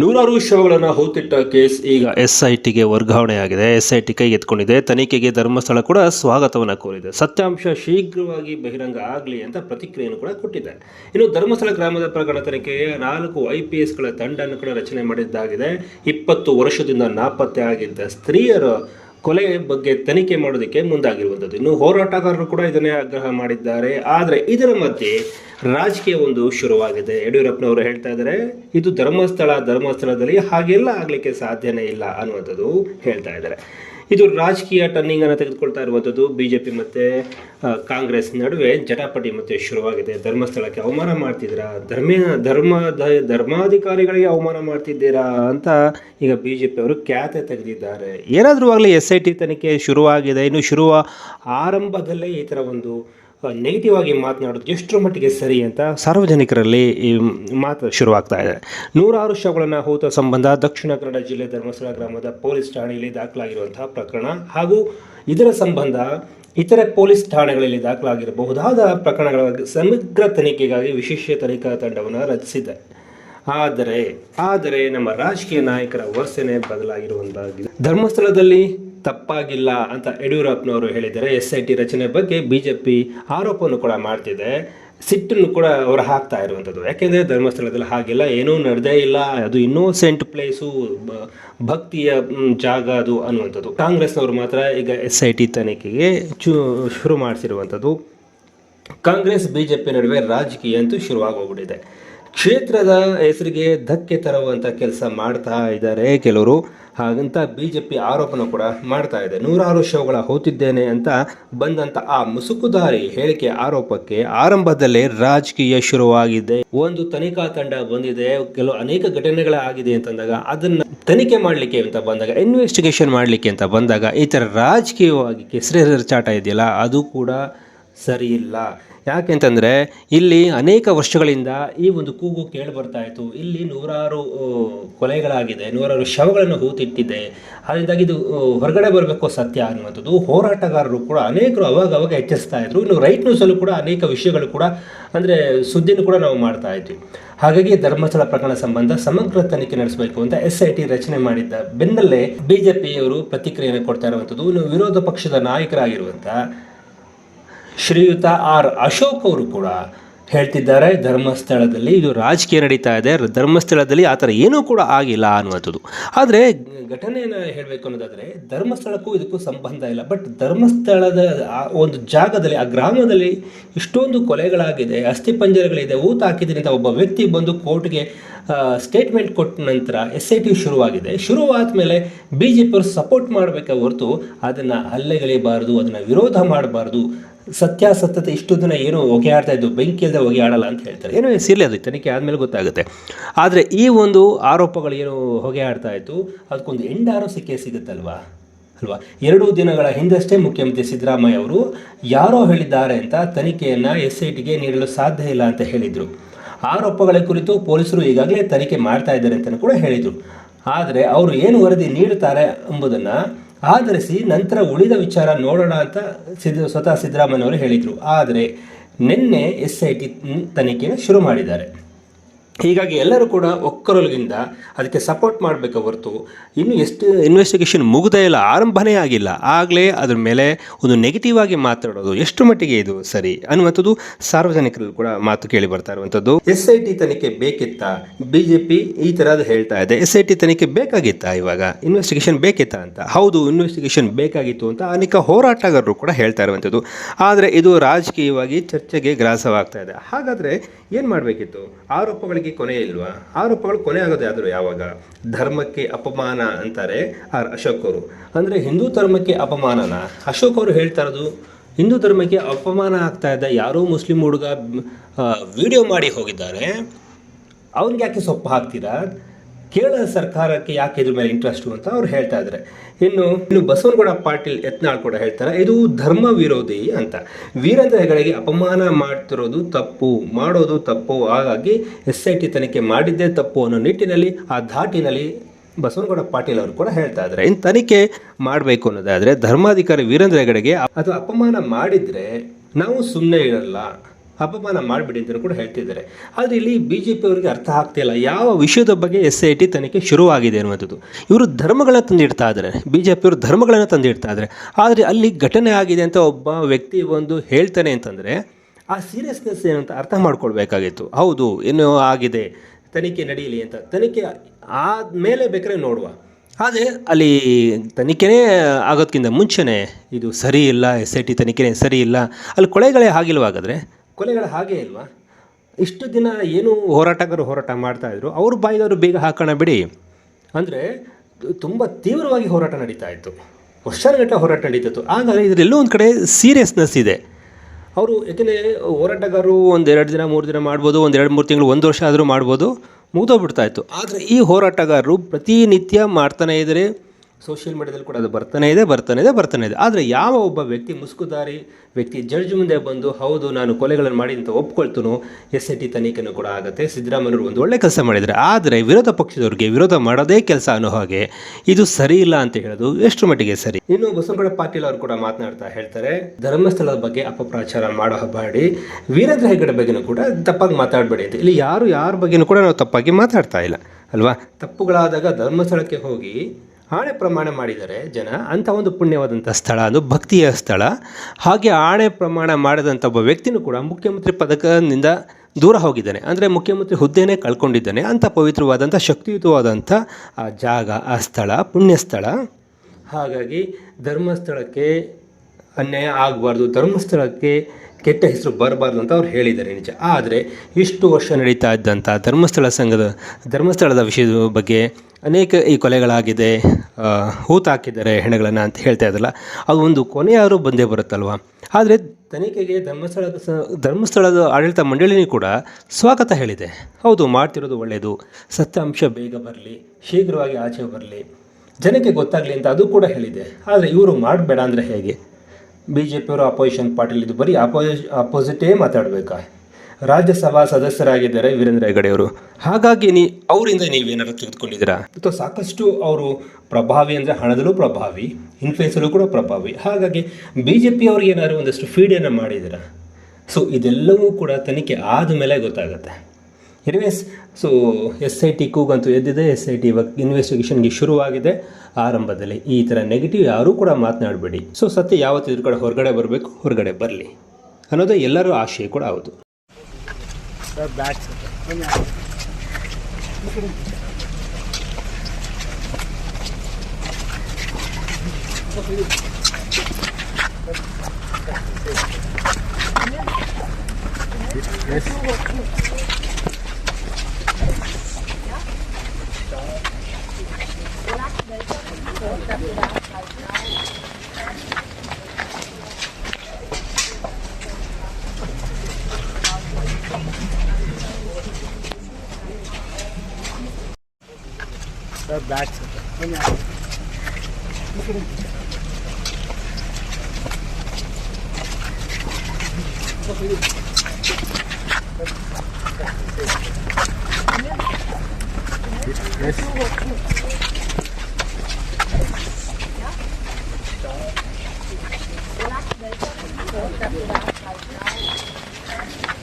ನೂರಾರು ಶವಗಳನ್ನು ಹೂತಿಟ್ಟ ಕೇಸ್ ಈಗ ಎಸ್ ಐ ಟಿಗೆ ವರ್ಗಾವಣೆಯಾಗಿದೆ. ಎಸ್ ಐ ಟಿ ಕೈಗೆತ್ಕೊಂಡಿದೆ ತನಿಖೆಗೆ ಧರ್ಮಸ್ಥಳ ಕೂಡ ಸ್ವಾಗತವನ್ನು ಕೋರಿದೆ. ಸತ್ಯಾಂಶ ಶೀಘ್ರವಾಗಿ ಬಹಿರಂಗ ಆಗಲಿ ಅಂತ ಪ್ರತಿಕ್ರಿಯೆಯನ್ನು ಕೂಡ ಕೊಟ್ಟಿದೆ. ಇನ್ನು ಧರ್ಮಸ್ಥಳ ಗ್ರಾಮದ ಪ್ರಕರಣ ತನಿಖೆಗೆ ನಾಲ್ಕು ಐ ಪಿ ಎಸ್ಗಳ ತಂಡವನ್ನು ಕೂಡ ರಚನೆ ಮಾಡಿದ್ದಾಗಿದೆ. ಇಪ್ಪತ್ತು ವರ್ಷದಿಂದ ನಾಪತ್ತೆ ಆಗಿದ್ದ ಸ್ತ್ರೀಯರ ಕೊಲೆ ಬಗ್ಗೆ ತನಿಖೆ ಮಾಡೋದಕ್ಕೆ ಮುಂದಾಗಿರುವಂಥದ್ದು. ಇನ್ನು ಹೋರಾಟಗಾರರು ಕೂಡ ಇದನ್ನೇ ಆಗ್ರಹ ಮಾಡಿದ್ದಾರೆ. ಆದರೆ ಇದರ ಮಧ್ಯೆ ರಾಜಕೀಯ ಒಂದು ಶುರುವಾಗಿದೆ. ಯಡಿಯೂರಪ್ಪನವರು ಹೇಳ್ತಾ ಇದ್ದಾರೆ, ಇದು ಧರ್ಮಸ್ಥಳ, ಧರ್ಮಸ್ಥಳದಲ್ಲಿ ಹಾಗೆಲ್ಲ ಆಗಲಿಕ್ಕೆ ಸಾಧ್ಯನೇ ಇಲ್ಲ ಅನ್ನುವಂಥದ್ದು ಹೇಳ್ತಾ ಇದ್ದಾರೆ. ಇದು ರಾಜಕೀಯ ಟರ್ನಿಂಗ್ ಅನ್ನು ತೆಗೆದುಕೊಳ್ತಾ ಇರುವಂಥದ್ದು ಬಿ ಜೆ ಪಿ ಮತ್ತು ಕಾಂಗ್ರೆಸ್ ನಡುವೆ ಜಟಾಪಟಿ ಮತ್ತೆ ಶುರುವಾಗಿದೆ. ಧರ್ಮಸ್ಥಳಕ್ಕೆ ಅವಮಾನ ಮಾಡ್ತಿದ್ದೀರಾ? ಧರ್ಮ ಧರ್ಮ ಧರ್ಮಾಧಿಕಾರಿಗಳಿಗೆ ಅವಮಾನ ಮಾಡ್ತಿದ್ದೀರಾ ಅಂತ ಈಗ ಬಿ ಜೆ ಪಿಯವರು ಖ್ಯಾತೆ ತೆಗೆದಿದ್ದಾರೆ. ಏನಾದರೂ ಆಗಲಿ ಎಸ್ ಐ ಟಿ ತನಿಖೆ ಶುರುವಾಗಿದೆ. ಇನ್ನು ಶುರುವ ಆರಂಭದಲ್ಲೇ ಈ ಥರ ಒಂದು ನೆಗೆಟಿವ್ ಆಗಿ ಮಾತನಾಡೋದು ಎಷ್ಟರ ಮಟ್ಟಿಗೆ ಸರಿ ಅಂತ ಸಾರ್ವಜನಿಕರಲ್ಲಿ ಈ ಮಾತು ಶುರುವಾಗ್ತಾ ಇದೆ. ನೂರಾರು ಶವಗಳನ್ನು ಹೂತ ಸಂಬಂಧ ದಕ್ಷಿಣ ಕನ್ನಡ ಜಿಲ್ಲೆ ಧರ್ಮಸ್ಥಳ ಗ್ರಾಮದ ಪೊಲೀಸ್ ಠಾಣೆಯಲ್ಲಿ ದಾಖಲಾಗಿರುವಂತಹ ಪ್ರಕರಣ ಹಾಗೂ ಇದರ ಸಂಬಂಧ ಇತರೆ ಪೊಲೀಸ್ ಠಾಣೆಗಳಲ್ಲಿ ದಾಖಲಾಗಿರಬಹುದಾದ ಪ್ರಕರಣಗಳ ಸಮಗ್ರ ತನಿಖೆಗಾಗಿ ವಿಶೇಷ ತನಿಖಾ ತಂಡವನ್ನು ರಚಿಸಿದೆ. ಆದರೆ ಆದರೆ ನಮ್ಮ ರಾಜಕೀಯ ನಾಯಕರ ವರ್ತನೆ ಬದಲಾಗಿರುವಂತಾಗಿದೆ. ಧರ್ಮಸ್ಥಳದಲ್ಲಿ ತಪ್ಪಾಗಿಲ್ಲ ಅಂತ ಯಡಿಯೂರಪ್ಪನವರು ಹೇಳಿದ್ದಾರೆ. ಎಸ್ ಐ ಟಿ ರಚನೆ ಬಗ್ಗೆ ಬಿಜೆಪಿ ಆರೋಪವನ್ನು ಕೂಡ ಮಾಡ್ತಿದೆ. ಸಿಟ್ಟನ್ನು ಕೂಡ ಅವರು ಹಾಕ್ತಾ ಇರುವಂಥದ್ದು. ಯಾಕೆಂದರೆ ಧರ್ಮಸ್ಥಳದಲ್ಲಿ ಹಾಗಿಲ್ಲ, ಏನೂ ನಡೆದೇ ಇಲ್ಲ, ಅದು ಇನ್ನೋಸೆಂಟ್ ಪ್ಲೇಸು ಬ- ಭಕ್ತಿಯ ಜಾಗ ಅದು ಅನ್ನುವಂಥದ್ದು. ಕಾಂಗ್ರೆಸ್ನವರು ಮಾತ್ರ ಈಗ ಎಸ್ ಐ ಟಿ ತನಿಖೆಗೆ ಚು, ಶುರು ಮಾಡಿಸಿರುವಂಥದ್ದು. ಕಾಂಗ್ರೆಸ್, ಬಿಜೆಪಿ ನಡುವೆ ರಾಜಕೀಯ ಅಂತೂ ಶುರುವಾಗೋಗ್ಬಿಟ್ಟಿದೆ. ಕ್ಷೇತ್ರದ ಹೆಸರಿಗೆ ಧಕ್ಕೆ ತರುವಂಥ ಕೆಲಸ ಮಾಡ್ತಾ ಇದ್ದಾರೆ ಕೆಲವರು. ಹಾಗಂತ ಬಿ ಜೆ ಪಿ ಆರೋಪನ ಕೂಡ ಮಾಡ್ತಾ ಇದೆ. ನೂರಾರು ಶವಗಳ ಹೋತಿದ್ದೇನೆ ಅಂತ ಬಂದಂಥ ಆ ಮುಸುಕುದಾರಿ ಹೇಳಿಕೆ ಆರೋಪಕ್ಕೆ ಆರಂಭದಲ್ಲೇ ರಾಜಕೀಯ ಶುರುವಾಗಿದೆ. ಒಂದು ತನಿಖಾ ತಂಡ ಬಂದಿದೆ. ಕೆಲವು ಅನೇಕ ಘಟನೆಗಳ ಆಗಿದೆ ಅಂತಂದಾಗ ಅದನ್ನ ತನಿಖೆ ಮಾಡಲಿಕ್ಕೆ ಅಂತ ಬಂದಾಗ ಇನ್ವೆಸ್ಟಿಗೇಷನ್ ಮಾಡಲಿಕ್ಕೆ ಅಂತ ಬಂದಾಗ ಈ ಥರ ರಾಜಕೀಯವಾಗಿ ಕೆಸರೆ ಚಾಟ ಇದೆಯಲ್ಲ, ಅದು ಕೂಡ ಸರಿಯಿಲ್ಲ. ಯಾಕೆಂತಂದರೆ ಇಲ್ಲಿ ಅನೇಕ ವರ್ಷಗಳಿಂದ ಈ ಒಂದು ಕೂಗು ಕೇಳಿ ಬರ್ತಾ ಇತ್ತು. ಇಲ್ಲಿ ನೂರಾರು ಕೊಲೆಗಳಾಗಿದೆ, ನೂರಾರು ಶವಗಳನ್ನು ಹೂತಿಟ್ಟಿದೆ. ಅದರಿಂದಾಗಿ ಇದು ಹೊರಗಡೆ ಬರಬೇಕು ಸತ್ಯ ಅನ್ನುವಂಥದ್ದು. ಹೋರಾಟಗಾರರು ಕೂಡ ಅನೇಕರು ಅವಾಗ ಅವಾಗ ಎಚ್ಚರಿಸ್ತಾ ಇದ್ರು. ಇನ್ನು ರೈಟ್ ನ್ಯೂಸಲ್ಲೂ ಕೂಡ ಅನೇಕ ವಿಷಯಗಳು ಕೂಡ ಅಂದರೆ ಸುದ್ದಿನೂ ಕೂಡ ನಾವು ಮಾಡ್ತಾ ಇದ್ವಿ. ಹಾಗಾಗಿ ಧರ್ಮಸ್ಥಳ ಪ್ರಕರಣ ಸಂಬಂಧ ಸಮಗ್ರ ತನಿಖೆ ನಡೆಸಬೇಕು ಅಂತ ಎಸ್ ಐ ಟಿ ರಚನೆ ಮಾಡಿದ್ದ ಬೆನ್ನಲ್ಲೇ ಬಿಜೆಪಿಯವರು ಪ್ರತಿಕ್ರಿಯೆಯನ್ನು ಕೊಡ್ತಾ ಇರುವಂಥದ್ದು. ಇನ್ನು ವಿರೋಧ ಪಕ್ಷದ ನಾಯಕರಾಗಿರುವಂಥ ಶ್ರೀಯುತ ಆರ್ ಅಶೋಕ್ ಅವರು ಕೂಡ ಹೇಳ್ತಿದ್ದಾರೆ, ಧರ್ಮಸ್ಥಳದಲ್ಲಿ ಇದು ರಾಜಕೀಯ ನಡೀತಾ ಇದೆ, ಧರ್ಮಸ್ಥಳದಲ್ಲಿ ಆ ಥರ ಏನೂ ಕೂಡ ಆಗಿಲ್ಲ ಅನ್ನುವಂಥದ್ದು. ಆದರೆ ಘಟನೆಯನ್ನು ಹೇಳಬೇಕು ಅನ್ನೋದಾದರೆ, ಧರ್ಮಸ್ಥಳಕ್ಕೂ ಇದಕ್ಕೂ ಸಂಬಂಧ ಇಲ್ಲ. ಬಟ್ ಧರ್ಮಸ್ಥಳದ ಆ ಒಂದು ಜಾಗದಲ್ಲಿ, ಆ ಗ್ರಾಮದಲ್ಲಿ ಇಷ್ಟೊಂದು ಕೊಲೆಗಳಾಗಿದೆ ಅಸ್ಥಿಪಂಜರಗಳಿದೆ ಊತ ಹಾಕಿದ್ದೀನಿ ಅಂತ ಒಬ್ಬ ವ್ಯಕ್ತಿ ಬಂದು ಕೋರ್ಟ್ಗೆ ಸ್ಟೇಟ್ಮೆಂಟ್ ಕೊಟ್ಟ ನಂತರ ಎಸ್ ಐ ಟಿ ಶುರುವಾಗಿದೆ. ಶುರುವಾದ ಮೇಲೆ ಬಿ ಜೆ ಪಿಯವರು ಸಪೋರ್ಟ್ ಮಾಡಬೇಕೆ ಹೊರತು ಅದನ್ನು ಹಲ್ಲೆಗಳಿಬಾರ್ದು, ಅದನ್ನು ವಿರೋಧ ಮಾಡಬಾರ್ದು ಸತ್ಯಾಸತ್ಯತೆ ಇಷ್ಟು ದಿನ ಏನು ಹೊಗೆ ಆಡ್ತಾ ಇದ್ದು ಬೆಂಕಿ ಇಲ್ಲದೆ ಹೊಗೆ ಆಡಲ್ಲ ಅಂತ ಹೇಳ್ತಾರೆ. ಏನೋ ಸಿರ್ಲಿ ಅದು, ತನಿಖೆ ಆದಮೇಲೆ ಗೊತ್ತಾಗುತ್ತೆ. ಆದರೆ ಈ ಒಂದು ಆರೋಪಗಳು ಏನು ಹೊಗೆ ಆಡ್ತಾ ಇತ್ತು, ಅದಕ್ಕೊಂದು ಎಂಡಾರೋ ಸಿಕ್ಕೇ ಸಿಗುತ್ತಲ್ವಾ? ಅಲ್ವಾ? ಎರಡು ದಿನಗಳ ಹಿಂದಷ್ಟೇ ಮುಖ್ಯಮಂತ್ರಿ ಸಿದ್ದರಾಮಯ್ಯ ಅವರು ಯಾರೋ ಹೇಳಿದ್ದಾರೆ ಅಂತ ತನಿಖೆಯನ್ನು ಎಸ್ ಐ ಟಿಗೆ ನೀಡಲು ಸಾಧ್ಯ ಇಲ್ಲ ಅಂತ ಹೇಳಿದರು. ಆರೋಪಗಳ ಕುರಿತು ಪೊಲೀಸರು ಈಗಾಗಲೇ ತನಿಖೆ ಮಾಡ್ತಾ ಇದ್ದಾರೆ ಅಂತಲೂ ಕೂಡ ಹೇಳಿದರು. ಆದರೆ ಅವರು ಏನು ವರದಿ ನೀಡುತ್ತಾರೆ ಎಂಬುದನ್ನು ಆಧರಿಸಿ ನಂತರ ಉಳಿದ ವಿಚಾರ ನೋಡೋಣ ಅಂತ ಸಿದ್ದ ಸ್ವತಃ ಸಿದ್ದರಾಮಯ್ಯವರು ಹೇಳಿದರು. ಆದರೆ ನಿನ್ನೆ ಎಸ್ ಐ ಟಿ ತನಿಖೆನ ಶುರು ಮಾಡಿದ್ದಾರೆ. ಹೀಗಾಗಿ ಎಲ್ಲರೂ ಕೂಡ ಒಕ್ಕರೊಳಗಿಂದ ಅದಕ್ಕೆ ಸಪೋರ್ಟ್ ಮಾಡಬೇಕು ಹೊರತು ಇನ್ನು ಎಷ್ಟು ಇನ್ವೆಸ್ಟಿಗೇಷನ್ ಮುಗಿದೇ ಇಲ್ಲ ಆರಂಭನೇ ಆಗಿಲ್ಲ. ಆಗಲೇ ಅದ್ರ ಮೇಲೆ ಒಂದು ನೆಗೆಟಿವ್ ಆಗಿ ಮಾತಾಡೋದು ಎಷ್ಟು ಮಟ್ಟಿಗೆ ಇದು ಸರಿ ಅನ್ನುವಂಥದ್ದು ಸಾರ್ವಜನಿಕರಲ್ಲಿ ಕೂಡ ಮಾತು ಕೇಳಿ ಬರ್ತಾ ಇರುವಂಥದ್ದು. ಎಸ್ ಐ ಟಿ ತನಿಖೆ ಬೇಕಿತ್ತ? ಬಿ ಜೆ ಪಿ ಈ ಥರದ್ದು ಹೇಳ್ತಾ ಇದೆ. ಎಸ್ ಐ ಟಿ ತನಿಖೆ ಬೇಕಾಗಿತ್ತಾ ಇವಾಗ? ಇನ್ವೆಸ್ಟಿಗೇಷನ್ ಬೇಕಿತ್ತಾ ಅಂತ? ಹೌದು ಇನ್ವೆಸ್ಟಿಗೇಷನ್ ಬೇಕಾಗಿತ್ತು ಅಂತ ಅನೇಕ ಹೋರಾಟಗಾರರು ಕೂಡ ಹೇಳ್ತಾ ಇರುವಂಥದ್ದು. ಆದರೆ ಇದು ರಾಜಕೀಯವಾಗಿ ಚರ್ಚೆಗೆ ಗ್ರಾಸವಾಗ್ತಾ ಇದೆ. ಹಾಗಾದರೆ ಏನು ಮಾಡಬೇಕಿತ್ತು? ಆರೋಪಗಳಿಗೆ ಕೊನೆ ಇಲ್ವಾ? ಆರೋಪಗಳು ಕೊನೆ ಆಗೋದು ಯಾವುದು ಯಾವಾಗ? ಧರ್ಮಕ್ಕೆ ಅಪಮಾನ ಅಂತಾರೆ ಆರ್ ಅಶೋಕರು. ಅಂದರೆ ಹಿಂದೂ ಧರ್ಮಕ್ಕೆ ಅಪಮಾನನ? ಅಶೋಕರು ಹೇಳ್ತಾ ಇರೋದು, ಹಿಂದೂ ಧರ್ಮಕ್ಕೆ ಅಪಮಾನ ಆಗ್ತಾ ಇದ್ದ ಯಾರೋ ಮುಸ್ಲಿಂ ಹುಡುಗ ವಿಡಿಯೋ ಮಾಡಿ ಹೋಗಿದ್ದಾರೆ. ಅವ್ನಿಗೆ ಯಾಕೆ ಸೊಪ್ಪು ಹಾಕ್ತೀರಾ? ಕೇರಳ ಸರ್ಕಾರಕ್ಕೆ ಯಾಕೆ ಇದ್ರ ಮೇಲೆ ಇಂಟ್ರೆಸ್ಟು ಅಂತ ಅವ್ರು ಹೇಳ್ತಾ ಇದ್ದಾರೆ ಇನ್ನು ಇನ್ನು ಬಸವನಗೌಡ ಪಾಟೀಲ್ ಯತ್ನಾಳ್ ಕೂಡ ಹೇಳ್ತಾರೆ, ಇದು ಧರ್ಮ ವಿರೋಧಿ ಅಂತ. ವೀರೇಂದ್ರ ಅಪಮಾನ ಮಾಡ್ತಿರೋದು ತಪ್ಪು, ಮಾಡೋದು ತಪ್ಪು, ಹಾಗಾಗಿ ಎಸ್ ಐ ಟಿ ತನಿಖೆ ಮಾಡಿದ್ದೇ ತಪ್ಪು ಅನ್ನೋ ನಿಟ್ಟಿನಲ್ಲಿ, ಆ ಧಾಟಿನಲ್ಲಿ ಬಸವನಗೌಡ ಪಾಟೀಲ್ ಅವರು ಕೂಡ ಹೇಳ್ತಾ ಇದ್ದಾರೆ ಇನ್ನು ತನಿಖೆ ಮಾಡಬೇಕು ಅನ್ನೋದಾದರೆ ಧರ್ಮಾಧಿಕಾರಿ ವೀರೇಂದ್ರ ಹೆಗಡೆಗೆ ಅದು ಅಪಮಾನ ಮಾಡಿದರೆ ನಾವು ಸುಮ್ಮನೆ ಇರಲ್ಲ. ಅಪಮಾನ ಮಾಡಿಬಿಡಿ ಅಂತ ಕೂಡ ಹೇಳ್ತಿದ್ದಾರೆ. ಆದರೆ ಇಲ್ಲಿ ಬಿ ಜೆ ಅವರಿಗೆ ಅರ್ಥ ಆಗ್ತಿಲ್ಲ ಯಾವ ವಿಷಯದ ಬಗ್ಗೆ ಎಸ್ ಐ ಟಿ ತನಿಖೆ ಶುರುವಾಗಿದೆ ಅನ್ನುವಂಥದ್ದು. ಇವರು ಧರ್ಮಗಳನ್ನ ತಂದಿಡ್ತಾ ಇದ್ದಾರೆ ಬಿ ಜೆ ಪಿಯವರು ಧರ್ಮಗಳನ್ನು ತಂದಿಡ್ತಾ ಇದ್ದಾರೆ ಆದರೆ ಅಲ್ಲಿ ಘಟನೆ ಆಗಿದೆ ಅಂತ ಒಬ್ಬ ವ್ಯಕ್ತಿ ಒಂದು ಹೇಳ್ತಾನೆ ಅಂತಂದರೆ, ಆ ಸೀರಿಯಸ್ನೆಸ್ ಏನಂತ ಅರ್ಥ ಮಾಡ್ಕೊಳ್ಬೇಕಾಗಿತ್ತು. ಹೌದು ಏನೋ ಆಗಿದೆ. ತನಿಖೆ ನಡೀಲಿ ಅಂತ. ತನಿಖೆ ಆದಮೇಲೆ ಬೇಕಾದ್ರೆ ನೋಡುವ. ಆದರೆ ಅಲ್ಲಿ ತನಿಖೆನೇ ಆಗೋದಕ್ಕಿಂತ ಮುಂಚೆನೇ ಇದು ಸರಿ ಇಲ್ಲ ಎಸ್ ಐ ಟಿ ತನಿಖೆನೇ ಸರಿ ಇಲ್ಲ. ಅಲ್ಲಿ ಕೊಳೆಗಳೇ ಆಗಿಲ್ವಾ ಹಾಗಾದರೆ ಕೊಲೆಗಳು ಹಾಗೇ ಇಲ್ವಾ? ಇಷ್ಟು ದಿನ ಏನು ಹೋರಾಟಗಾರರು ಹೋರಾಟ ಮಾಡ್ತಾಯಿದ್ರು ಅವ್ರ ಬಾಯಿದವರು ಬೇಗ ಹಾಕೋಣ ಬಿಡಿ. ಅಂದರೆ ತುಂಬ ತೀವ್ರವಾಗಿ ಹೋರಾಟ ನಡೀತಾ ಇತ್ತು. ಗಂಟೆ ಹೋರಾಟ ನಡೀತಿತ್ತು. ಆದರೆ ಇದರೆಲ್ಲೋ ಒಂದು ಕಡೆ ಸೀರಿಯಸ್ನೆಸ್ ಇದೆ. ಅವರು ಯಾಕೆಂದರೆ ಹೋರಾಟಗಾರರು ಒಂದು ಎರಡು ದಿನ, ಮೂರು ದಿನ ಮಾಡ್ಬೋದು, ಒಂದು ಎರಡು, ಮೂರು ತಿಂಗಳು, ಒಂದು ವರ್ಷ ಆದರೂ ಮಾಡ್ಬೋದು, ಮುಗಿದೋಗ್ಬಿಡ್ತಾ ಇತ್ತು. ಆದರೆ ಈ ಹೋರಾಟಗಾರರು ಪ್ರತಿನಿತ್ಯ ಮಾಡ್ತಾನೆ ಇದ್ದಾರೆ ಸೋಷಿಯಲ್ ಮೀಡಿಯಾದಲ್ಲಿ ಕೂಡ ಅದು ಬರ್ತಾನೆ ಇದೆ ಬರ್ತಾನೆ ಇದೆ ಬರ್ತಾನೆ ಇದೆ. ಆದರೆ ಯಾವ ಒಬ್ಬ ವ್ಯಕ್ತಿ ಮುಸುಕುದಾರಿ, ವ್ಯಕ್ತಿ ಜಡ್ಜ್ ಮುಂದೆ ಬಂದು, ಹೌದು, ನಾನು ಕೊಲೆಗಳನ್ನು ಮಾಡಿ ಅಂತ ಒಪ್ಕೊಳ್ತಾನೋ, ಎಸ್ ಐ ಟಿ ತನಿಖೆನೂ ಕೂಡ ಆಗುತ್ತೆ. ಸಿದ್ದರಾಮಯ್ಯವರು ಒಂದು ಒಳ್ಳೆ ಕೆಲಸ ಮಾಡಿದರೆ ಆದರೆ ವಿರೋಧ ಪಕ್ಷದವ್ರಿಗೆ ವಿರೋಧ ಮಾಡೋದೇ ಕೆಲಸ ಅನ್ನೋ ಹಾಗೆ ಇದು ಸರಿ ಇಲ್ಲ ಅಂತ ಹೇಳೋದು ಎಷ್ಟು ಮಟ್ಟಿಗೆ ಸರಿ? ಇನ್ನು ಬಸವನಗೌಡ ಪಾಟೀಲ್ ಅವರು ಕೂಡ ಮಾತನಾಡ್ತಾ ಹೇಳ್ತಾರೆ, ಧರ್ಮಸ್ಥಳದ ಬಗ್ಗೆ ಅಪಪ್ರಚಾರ ಮಾಡೋ ಹಬ್ಬಾಡಿ ವೀರೇಂದ್ರ ಹೆಗ್ಗಡೆ ಬಗ್ಗೆನೂ ಕೂಡ ತಪ್ಪಾಗಿ ಮಾತಾಡಬೇಡಿ ಅಂತ. ಇಲ್ಲಿ ಯಾರು, ಯಾರ ಬಗ್ಗೆನೂ ಕೂಡ ನಾವು ತಪ್ಪಾಗಿ ಮಾತಾಡ್ತಾ ಇಲ್ಲ, ಅಲ್ವಾ? ತಪ್ಪುಗಳಾದಾಗ ಧರ್ಮಸ್ಥಳಕ್ಕೆ ಹೋಗಿ ಆಣೆ ಪ್ರಮಾಣ ಮಾಡಿದರೆ ಜನ ಅಂಥ ಒಂದು ಪುಣ್ಯವಾದಂಥ ಸ್ಥಳ, ಅದು ಭಕ್ತಿಯ ಸ್ಥಳ. ಹಾಗೆ ಆಣೆ ಪ್ರಮಾಣ ಮಾಡಿದಂಥ ಒಬ್ಬ ವ್ಯಕ್ತಿನೂ ಕೂಡ ಮುಖ್ಯಮಂತ್ರಿ ಪದಕದಿಂದ ದೂರ ಹೋಗಿದ್ದಾನೆ. ಅಂದರೆ ಮುಖ್ಯಮಂತ್ರಿ ಹುದ್ದೆನೇ ಕಳ್ಕೊಂಡಿದ್ದಾನೆ. ಅಂಥ ಪವಿತ್ರವಾದಂಥ, ಶಕ್ತಿಯುತವಾದಂಥ ಆ ಜಾಗ, ಆ ಸ್ಥಳ ಪುಣ್ಯ ಸ್ಥಳ ಹಾಗಾಗಿ ಧರ್ಮಸ್ಥಳಕ್ಕೆ ಅನ್ಯಾಯ ಆಗಬಾರ್ದು, ಧರ್ಮಸ್ಥಳಕ್ಕೆ ಕೆಟ್ಟ ಹೆಸರು ಬರಬಾರ್ದು ಅಂತ ಅವ್ರು ಹೇಳಿದ್ದಾರೆ ನಿಜ. ಆದರೆ ಇಷ್ಟು ವರ್ಷ ನಡೀತಾ ಇದ್ದಂಥ ಧರ್ಮಸ್ಥಳ ಸಂಘದ, ಧರ್ಮಸ್ಥಳದ ವಿಷಯದ ಬಗ್ಗೆ ಅನೇಕ ಈ ಕೊಲೆಗಳಾಗಿದೆ ಹೂತಾಕಿದ್ದಾರೆ ಹೆಣಗಳನ್ನು ಅಂತ ಹೇಳ್ತಾ ಇದ್ದಲ್ಲ ಅದು ಒಂದು ಕೊನೆಯಾದರೂ ಬಂದೇ ಬರುತ್ತಲ್ವ? ಆದರೆ ತನಿಖೆಗೆ ಧರ್ಮಸ್ಥಳದ ಸ, ಧರ್ಮಸ್ಥಳದ ಆಡಳಿತ ಮಂಡಳಿನೂ ಕೂಡ ಸ್ವಾಗತ ಹೇಳಿದೆ. ಹೌದು, ಮಾಡ್ತಿರೋದು ಒಳ್ಳೆಯದು ಸತ್ಯಾಂಶ ಬೇಗ ಬರಲಿ, ಶೀಘ್ರವಾಗಿ ಆಚೆ ಬರಲಿ. ಜನಕ್ಕೆ ಗೊತ್ತಾಗಲಿ ಅಂತ ಅದು ಕೂಡ ಹೇಳಿದೆ. ಆದರೆ ಇವರು ಮಾಡಬೇಡ ಅಂದರೆ ಹೇಗೆ? ಬಿ ಜೆ ಪಿಯವರು ಅಪೋಸಿಷನ್ ಪಾರ್ಟಿಲಿದ್ದು ಬರೀ ಅಪೋಸಿ ಅಪೋಸಿಟೇ ಮಾತಾಡಬೇಕಾ? ರಾಜ್ಯಸಭಾ ಸದಸ್ಯರಾಗಿದ್ದಾರೆ ವೀರೇಂದ್ರ ಹೆಗಡೆ ಅವರು. ಹಾಗಾಗಿ ನೀ ಅವರಿಂದ ನೀವೇನಾದ್ರು ತೆಗೆದುಕೊಂಡಿದ್ದೀರಾ? ಅಥವಾ ಸಾಕಷ್ಟು ಅವರು ಪ್ರಭಾವಿ ಅಂದರೆ ಹಣದಲ್ಲೂ ಪ್ರಭಾವಿ ಇನ್ಫ್ಲೂಯೆನ್ಸಲ್ಲೂ ಕೂಡ ಪ್ರಭಾವಿ. ಹಾಗಾಗಿ ಬಿ ಜೆ ಪಿ ಅವ್ರಿಗೆ ಏನಾದ್ರು ಒಂದಷ್ಟು ಫೀಡನ್ನು ಮಾಡಿದ್ದೀರಾ? ಸೊ ಇದೆಲ್ಲವೂ ಕೂಡ ತನಿಖೆ ಆದಮೇಲೆ ಗೊತ್ತಾಗುತ್ತೆ. Anyways so S I T ಕೂಗಂತೂ ಎದ್ದಿದೆ. ಎಸ್ ಐ ಟಿ ಇವಾಗ ಇನ್ವೆಸ್ಟಿಗೇಷನ್ಗೆ ಶುರುವಾಗಿದೆ. ಆರಂಭದಲ್ಲಿ ಈ ಥರ ನೆಗೆಟಿವ್ ಯಾರೂ ಕೂಡ ಮಾತನಾಡಬೇಡಿ. ಸೊ ಸತ್ಯ ಯಾವತ್ತು ಇದ್ರ ಕಡೆ ಹೊರಗಡೆ ಬರಬೇಕು, ಹೊರಗಡೆ ಬರಲಿ ಅನ್ನೋದು ಎಲ್ಲರೂ ಆಶಯ ಕೂಡ ಹೌದು. Saudade. Olha. Yes. Yes. Saudade, olha. Yes. Yes.